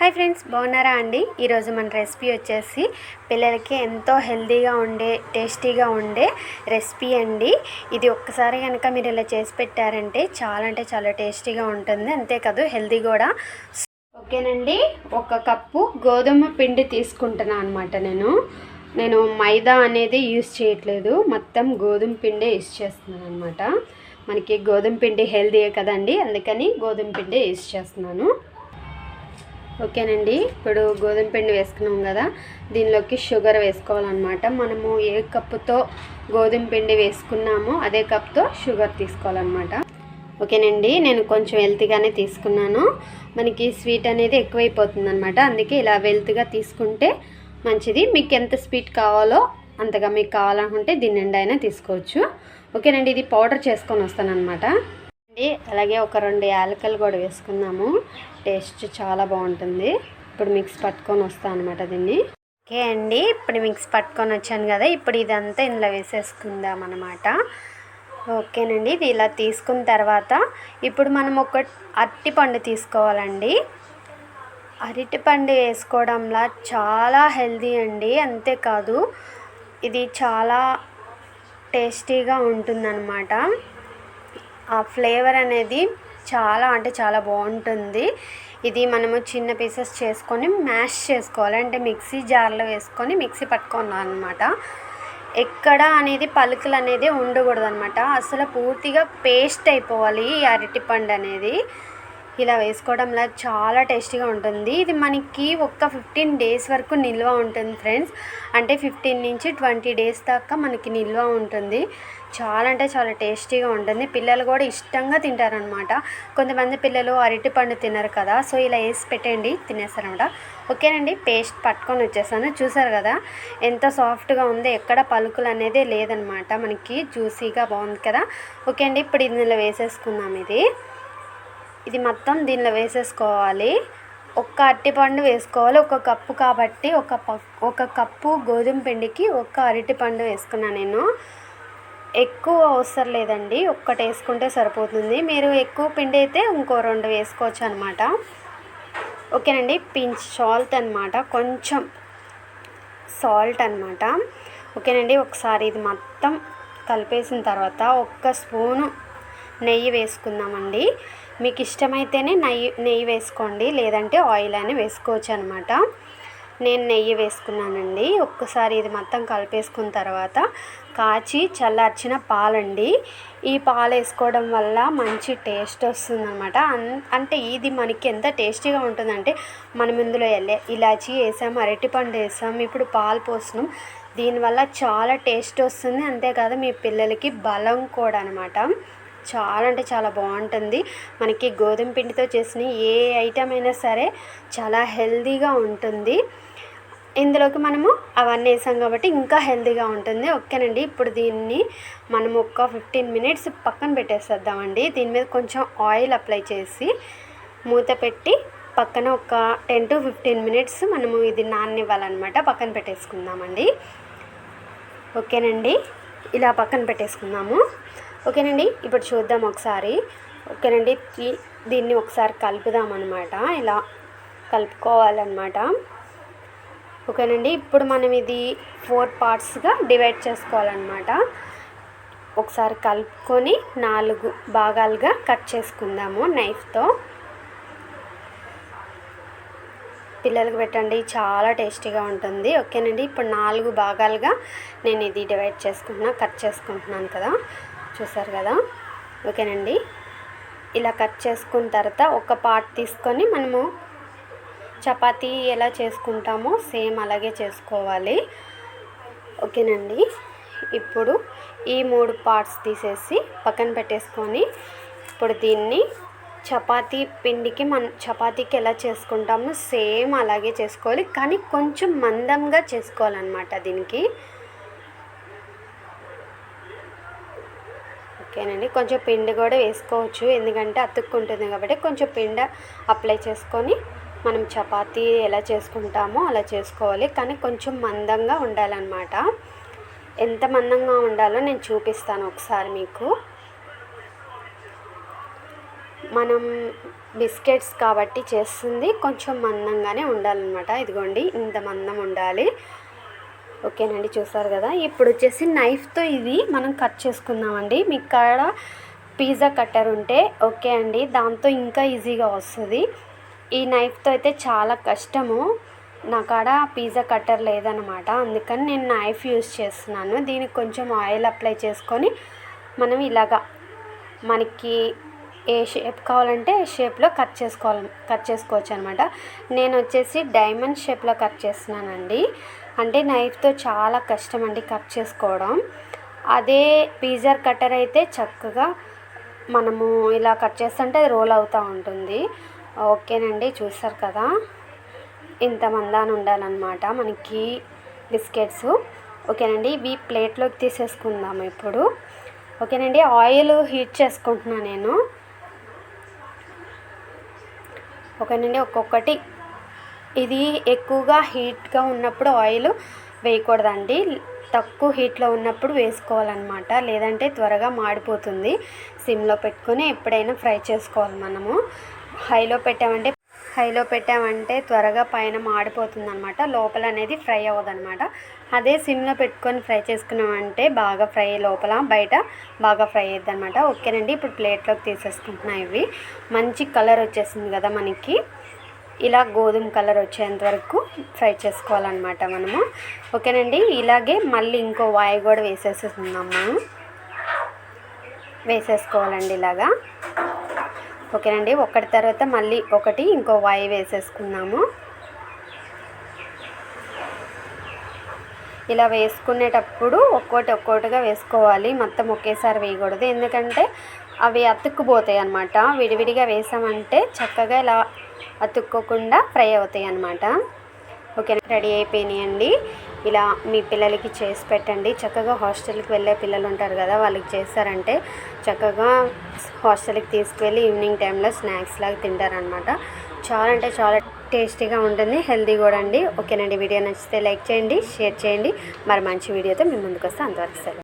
Hi friends బాగున్నారా అండి? ఈరోజు మన రెసిపీ వచ్చేసి పిల్లలకి ఎంతో హెల్తీగా ఉండే టేస్టీగా ఉండే రెసిపీ అండి. ఇది ఒక్కసారి కనుక మీరు ఇలా చేసి పెట్టారంటే చాలా అంటే చాలా టేస్టీగా ఉంటుంది. అంతేకాదు హెల్తీ కూడా. ఓకేనండి ఒక కప్పు గోధుమ పిండి తీసుకుంటున్నాను అనమాట నేను. నేను మైదా అనేది యూస్ చేయట్లేదు. మొత్తం గోధుమ పిండే యూస్ చేస్తున్నాను అనమాట మనకి గోధుమ పిండి హెల్తీయే కదండి. అందుకని గోధుమ పిండి యూస్ చేస్తున్నాను. ఓకేనండి. ఇప్పుడు గోధుమ పిండి వేసుకున్నాం కదా దీనిలోకి షుగర్ వేసుకోవాలన్నమాట. మనము ఏ కప్పుతో గోధుమ పిండి వేసుకున్నామో అదే కప్తో షుగర్ తీసుకోవాలన్నమాట. ఓకేనండి నేను కొంచెం వెల్త్గానే తీసుకున్నాను. మనకి స్వీట్ అనేది ఎక్కువైపోతుందన్నమాట. అందుకే ఇలా వెల్త్గా తీసుకుంటే మంచిది. మీకు ఎంత స్వీట్ కావాలో అంతగా మీకు కావాలనుకుంటే దీని నిండా అయినా తీసుకోవచ్చు. ఓకేనండి ఇది పౌడర్ చేసుకొని వస్తానన్నమాట. అలాగే ఒక రెండు యాలకలు కూడా వేసుకున్నాము. టేస్ట్ చాలా బాగుంటుంది. ఇప్పుడు మిక్స్ పట్టుకొని వస్తాను అనమాట దీన్ని. ఓకే అండి. ఇప్పుడు మిక్స్ పట్టుకొని వచ్చాను కదా ఇప్పుడు ఇదంతా ఇందులో వేసేసుకుందాం అనమాట ఓకేనండి. ఇది ఇలా తీసుకున్న తర్వాత ఇప్పుడు మనం ఒక అరటిపండు తీసుకోవాలండి. అరటిపండు వేసుకోవడంలో చాలా హెల్దీ అండి. అంతేకాదు ఇది చాలా టేస్టీగా ఉంటుందన్నమాట. ఆ ఫ్లేవర్ అనేది చాలా అంటే చాలా బాగుంటుంది. ఇది మనము చిన్న పీసెస్ చేసుకొని మ్యాష్ చేసుకోవాలి. అంటే మిక్సీ జార్లో వేసుకొని మిక్సీ పట్టుకున్నాను అనమాట ఎక్కడ అనేది పలుకులు అనేది ఉండకూడదు అనమాట అసలు పూర్తిగా పేస్ట్ అయిపోవాలి ఈ అరటిపండు అనేది. ఇలా వేసుకోవడంలో చాలా టేస్టీగా ఉంటుంది. ఇది మనకి ఒక్క ఫిఫ్టీన్ డేస్ వరకు నిల్వ ఉంటుంది ఫ్రెండ్స్. అంటే ఫిఫ్టీన్ నుంచి ట్వంటీ డేస్ దాకా మనకి నిల్వ ఉంటుంది. చాలా అంటే చాలా టేస్టీగా ఉంటుంది. పిల్లలు కూడా ఇష్టంగా తింటారనమాట కొంతమంది పిల్లలు అరటిపండు తినరు కదా సో ఇలా వేసి పెట్టండి తినేస్తారనమాట ఓకేనండి పేస్ట్ పట్టుకొని వచ్చేసాను. చూసారు కదా ఎంత సాఫ్ట్గా ఉందో ఎక్కడ పలుకులు అనేది లేదనమాట మనకి జ్యూసీగా బాగుంది కదా. ఓకే అండి ఇప్పుడు ఇందులో వేసేసుకుందాం ఇది. ఇది మొత్తం దీనిలో వేసేసుకోవాలి. ఒక్క అరటిపండు వేసుకోవాలి. ఒక కప్పు కాబట్టి ఒక ఒక కప్పు గోధుమ పిండికి ఒక్క అరటిపండు వేసుకున్నాను నేను. ఎక్కువ అవసరం లేదండి. ఒక్కటి వేసుకుంటే సరిపోతుంది. మీరు ఎక్కువ పిండి అయితే ఇంకో రెండు వేసుకోవచ్చు అనమాట ఓకేనండి. పించ్ సాల్ట్ అనమాట కొంచెం సాల్ట్ అనమాట ఓకేనండి. ఒకసారి ఇది మొత్తం కలిపేసిన తర్వాత ఒక్క స్పూను నెయ్యి వేసుకుందామండి. మీకు ఇష్టమైతేనే నెయ్యి నెయ్యి వేసుకోండి. లేదంటే ఆయిల్ అని వేసుకోవచ్చు అనమాట నేను నెయ్యి వేసుకున్నానండి. ఒక్కసారి ఇది మొత్తం కలిపేసుకున్న తర్వాత కాచి చల్లార్చిన పాలండి. ఈ పాలు వేసుకోవడం వల్ల మంచి టేస్ట్ వస్తుందన్నమాట అంటే ఇది మనకి ఎంత టేస్టీగా ఉంటుందంటే మనం ఇందులో ఇలాచి వేసాం అరటిపండు వేసాం ఇప్పుడు పాలు పోసినాం దీనివల్ల చాలా టేస్ట్ వస్తుంది. అంతేకాదు మీ పిల్లలకి బలం కూడా అనమాట. చాలా అంటే చాలా బాగుంటుంది. మనకి గోధుమ పిండితో చేసిన ఏ ఐటమ్ అయినా సరే చాలా హెల్దీగా ఉంటుంది. ఇందులోకి మనము అవన్నీ వేసాం కాబట్టి ఇంకా హెల్దీగా ఉంటుంది. ఓకేనండి ఇప్పుడు దీన్ని మనం ఒక ఫిఫ్టీన్ మినిట్స్ పక్కన పెట్టేసేద్దామండి. దీని మీద కొంచెం ఆయిల్ అప్లై చేసి మూత పెట్టి పక్కన ఒక టెన్ టు ఫిఫ్టీన్ మినిట్స్ మనము ఇది నాననివ్వాలన్నమాట. పక్కన పెట్టేసుకుందామండి. ఓకేనండి ఇలా పక్కన పెట్టేసుకుందాము. ఓకేనండి ఇప్పుడు చూద్దాం ఒకసారి. ఓకేనండి దీన్ని ఒకసారి కలుపుదాం అనమాట ఇలా కలుపుకోవాలన్నమాట. ఓకేనండి ఇప్పుడు మనం ఇది ఫోర్ పార్ట్స్గా డివైడ్ చేసుకోవాలన్నమాట. ఒకసారి కలుపుకొని నాలుగు భాగాలుగా కట్ చేసుకుందాము నైఫ్తో పిల్లలకు పెట్టండి చాలా టేస్టీగా ఉంటుంది. ఓకేనండి ఇప్పుడు నాలుగు భాగాలుగా నేను ఇది డివైడ్ చేసుకుంటున్నా కట్ చేసుకుంటున్నాను కదా. చూసారు కదా? ఓకేనండి. ఇలా కట్ చేసుకున్న తర్వాత ఒక పార్ట్ తీసుకొని మనము చపాతీ ఎలా చేసుకుంటామో సేమ్ అలాగే చేసుకోవాలి. ఓకేనండి. ఇప్పుడు ఈ మూడు పార్ట్స్ తీసేసి పక్కన పెట్టేసుకొని ఇప్పుడు దీన్ని చపాతీ పిండికి మన చపాతీకి ఎలా చేసుకుంటామో సేమ్ అలాగే చేసుకోవాలి. కానీ కొంచెం మందంగా చేసుకోవాలన్నమాట దీనికి. ఓకేనండి. కొంచెం పిండి కూడా వేసుకోవచ్చు. ఎందుకంటే అతుక్కుంటుంది కాబట్టి కొంచెం పిండి అప్లై చేసుకొని మనం చపాతీ ఎలా చేసుకుంటామో అలా చేసుకోవాలి. కానీ కొంచెం మందంగా ఉండాలన్నమాట. ఎంత మందంగా ఉండాలో నేను చూపిస్తాను ఒకసారి మీకు. మనం బిస్కెట్స్ కాబట్టి చేస్తుంది కొంచెం మందంగానే ఉండాలన్నమాట. ఇదిగోండి ఇంత మందం ఉండాలి. ఓకేనండి చూసారు కదా? ఇప్పుడు వచ్చేసి నైఫ్తో ఇది మనం కట్ చేసుకుందామండి. మీకు కాడ పిజ్జా కట్టర్ ఉంటే ఓకే అండి. దాంతో ఇంకా ఈజీగా వస్తుంది. ఈ నైఫ్తో అయితే చాలా కష్టము. నా కాడ పిజ్జా కట్టర్ లేదనమాట. అందుకని నేను నైఫ్ యూస్ చేస్తున్నాను. దీనికి కొంచెం ఆయిల్ అప్లై చేసుకొని మనం ఇలాగా మనకి ఏ షేప్ కావాలంటే ఏ షేప్లో కట్ చేసుకోవాలి కట్ చేసుకోవచ్చు అనమాట నేను వచ్చేసి డైమండ్ షేప్లో కట్ చేస్తున్నానండి. అంటే నైఫ్తో చాలా కష్టం అండి కట్ చేసుకోవడం. అదే పీజర్ కట్టర్ అయితే చక్కగా మనము ఇలా కట్ చేస్తుంటే అది రోల్ అవుతూ ఉంటుంది. ఓకేనండి చూస్తారు కదా? ఇంత మందాన్ని ఉండాలన్నమాట మనకి బిస్కెట్స్ ఓకేనండి ఇవి ప్లేట్లోకి తీసేసుకుందాము ఇప్పుడు. ఓకేనండి ఆయిల్ హీట్ చేసుకుంటున్నాను నేను. ఓకేనండి ఒక్కొక్కటి. ఇది ఎక్కువగా హీట్గా ఉన్నప్పుడు ఆయిల్ వేయకూడదండి. తక్కువ హీట్లో ఉన్నప్పుడు వేసుకోవాలన్నమాట. లేదంటే త్వరగా మాడిపోతుంది. సిమ్లో పెట్టుకొని ఎప్పుడైనా ఫ్రై చేసుకోవాలి మనము. హైలో పెట్టామంటే హైలో పెట్టామంటే త్వరగా పైన మాడిపోతుంది అనమాట లోపల అనేది ఫ్రై అవ్వదన్నమాట. అదే సిమ్లో పెట్టుకొని ఫ్రై చేసుకున్నామంటే బాగా ఫ్రై లోపల బయట బాగా ఫ్రై అయ్యిద్ది అనమాట ఓకేనండి ఇప్పుడు ప్లేట్లోకి తీసేసుకుంటున్నాయి ఇవి. మంచి కలర్ వచ్చేసింది కదా మనకి. ఇలా గోధుమ కలర్ వచ్చేంత వరకు ఫ్రై చేసుకోవాలన్నమాట మనము. ఓకేనండి ఇలాగే మళ్ళీ ఇంకో వాయి కూడా వేసేసుకుందాం మనం. వేసేసుకోవాలండి ఇలాగా. ఓకేనండి ఒకటి తర్వాత మళ్ళీ ఒకటి ఇంకో వాయి వేసేసుకుందాము. ఇలా వేసుకునేటప్పుడు ఒక్కోటి ఒక్కోటిగా వేసుకోవాలి. మొత్తం ఒకేసారి వేయకూడదు. ఎందుకంటే అవి అతుక్కుపోతాయి అన్నమాట. విడివిడిగా వేసామంటే చక్కగా ఇలా అతుక్కోకుండా ఫ్రై అవుతాయి అన్నమాట. ఓకే రెడీ అయిపోయినాయండి. ఇలా మీ పిల్లలకి చేసి పెట్టండి. చక్కగా హాస్టల్కి వెళ్ళే పిల్లలు ఉంటారు కదా వాళ్ళకి చేస్తారంటే చక్కగా హాస్టల్కి తీసుకువెళ్ళి ఈవినింగ్ టైంలో స్నాక్స్ లాగా తింటారనమాట చాలా అంటే చాలా టేస్టీగా ఉంటుంది హెల్తీ కూడా అండి. ఓకేనండి వీడియో నచ్చితే లైక్ చేయండి షేర్ చేయండి. మరి మంచి వీడియోతో మేము ముందుకు వస్తే అంతవరకు సెలవు.